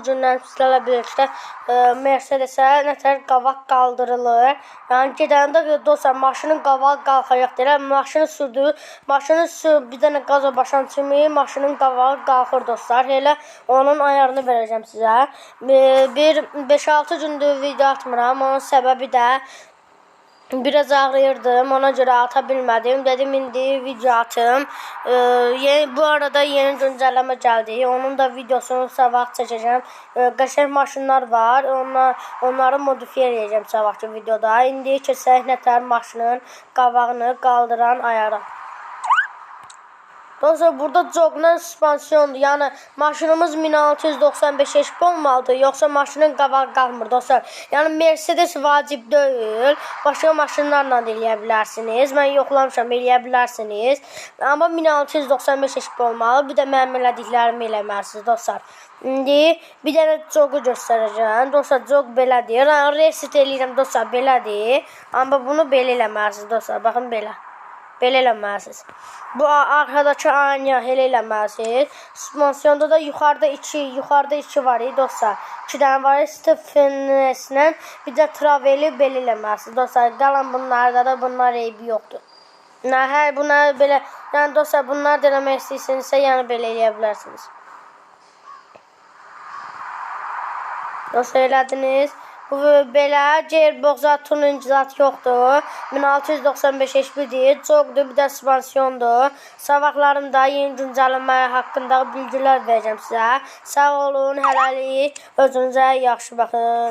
bu gündən sizlərlə birlikdə e, Mercedes-ə nətər qavaq qaldırılır. Yəni gedəndə dostlar maşının qavağı qalxacaq deyirlər. Maşını sürdü. Maşını sür bir dənə qaza başan kimi maşının qavağı qalxır dostlar. Elə onun ayarını verəcəm sizə. E, Bir 5-6 gündür video atmıram. Onun səbəbi də Biraz ağrıyırdım. Ona göre ata bilmedim. Dedim indi video atım. Ee, bu arada yeni güncelleme geldi. Onun da videosunu sabah çekeceğim. Ee, qəşəng maşınlar var. Onlar, onları modifiye edeceğim sabahki videoda. İndi keçək nətər maşının qavağını qaldıran ayara. Dostlar burada jogla süspansiyondur. Yəni maşınımız 1695 HP olmalıdır, yoxsa maşının qabağı qalmır dostlar. Yəni Mercedes vacib deyil. Başqa maşınlarla da eləyə bilərsiniz. Mən yoxlamışam, eləyə bilərsiniz. Amma 1695 HP olmalı. Bir də mənim elədiklərimi eləməlisiniz dostlar. İndi bir dənə jogu göstərəcəm. Dostlar, jog belədir. Yəni reset eləyirəm dostlar, belədir. Amma bunu belə eləməlisiniz dostlar. Baxın belə. Belə eləməlisiniz. Bu a- arkadakı anya elə. Suspansiyonda da yuxarıda 2, yuxarıda 2 var idi dostlar. 2 dənə var idi Stepheneslə, bir də Traveli belə eləməlisiniz dostlar. Qalan bunlarda da bunlar eybi yoxdur. Nə, hə, bunlar belə, yəni dostlar, bunlar da eləmək istəyirsinizsə, yəni belə eləyə bilərsiniz. Dostlar elədiniz. Belə gearbox zat, tuning zat yoxdur. 1695 HP-dir. Çoxdur, bir də spansiyondur. Sabahlarımda yeni güncəlləmə haqqında bilgilər verəcəm sizə. Sağ olun, hələlik. Özünüzə yaxşı baxın.